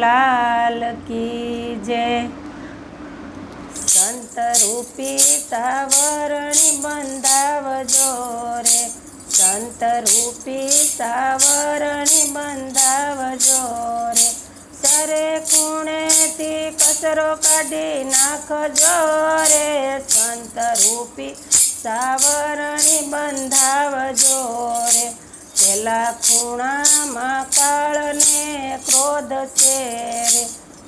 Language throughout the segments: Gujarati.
લાલ કી જય સંત રૂપી સાવરણી બંધાવજો રે. સંત રૂપી સાવરણી બંધાવજો રે. સરે ખૂણેથી કચરો કાઢી નાખજો રે. સંત રૂપી સાવરણી બંધાવજો રે. પેલા ખૂણામાં ક્રોધ છે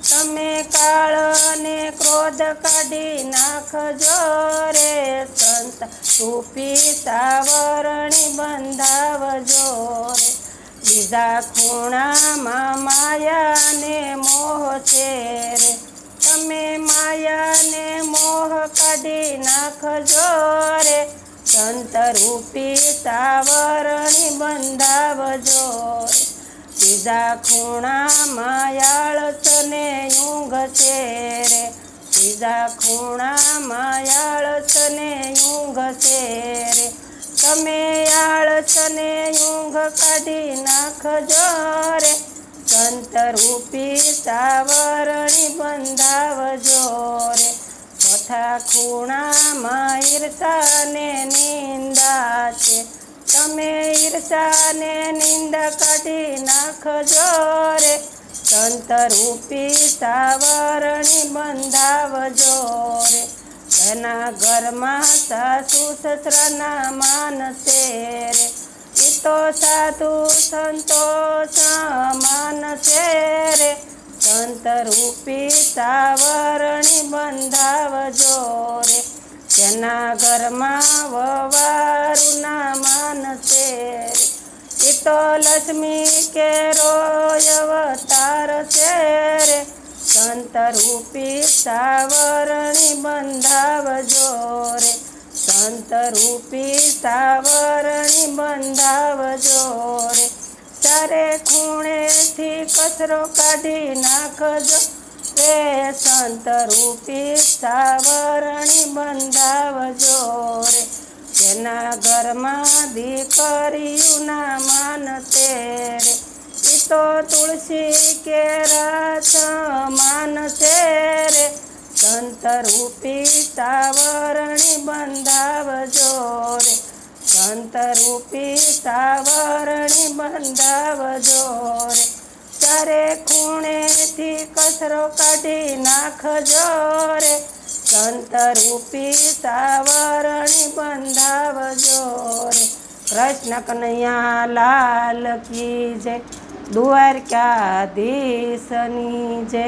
તમે કાળને ક્રોધ કાઢી નાખજો રે સંત. રૂપી સાવરણી બંધાવજો રે. બીજા ખૂણામાં માયાને મોહ છે રે. તમે માયાને મોહ કાઢી નાખજો રે. સંત રૂપી સાવરણી બંધાવજો રે. બીજા ખૂણામાં આળસને ઊંઘ છે રે બીજા ખૂણામાં આળસને ઊંઘ છે રે તમે આળસને ઊંઘ કાઢી નાખજો રે. સંત રૂપી સાવરણી બંધાવજો રે. ચોથા ખૂણામાં ઈર્ષાને નિંદા છે. તમે ઈર્ષાને નિંદ કાઢી નાખજો રે. સંત રૂપી સાવરણી બંધાવજો રે. તેના ઘરમાં સાસુ સસરાના માનસે રે. એ તો સાધુ સંતો માનસે રે. સંત રૂપી સાવરણી બંધાવજો રે. તેના ઘરમાં વવારુના લક્ષ્મી કેરો અવતાર છે રે સંત રૂપી સાવરણી બંધાવજો રે સંત રૂપી સાવરણી બંધાવજો રે ચારે ખૂણેથી કચરો કાઢી નાખજો રે સંત રૂપી સાવરણી બંધાવજો રે જેના ઘરમાં દીકરીઓના માનતે તેરે. એ તો તુલસી કેરા સમાન છે રે સંત રૂપી સાવરણી બંધાવજો રે. સંત રૂપી સાવરણી બંધાવજો રે. ચારે ખૂણેથી કચરો કાઢી નાખજો રે. સંત રૂપી સાવરણી બંધાવજો રે કૃષ્ણ કનૈયા લાલ કી જય દ્વારકાધીશની જય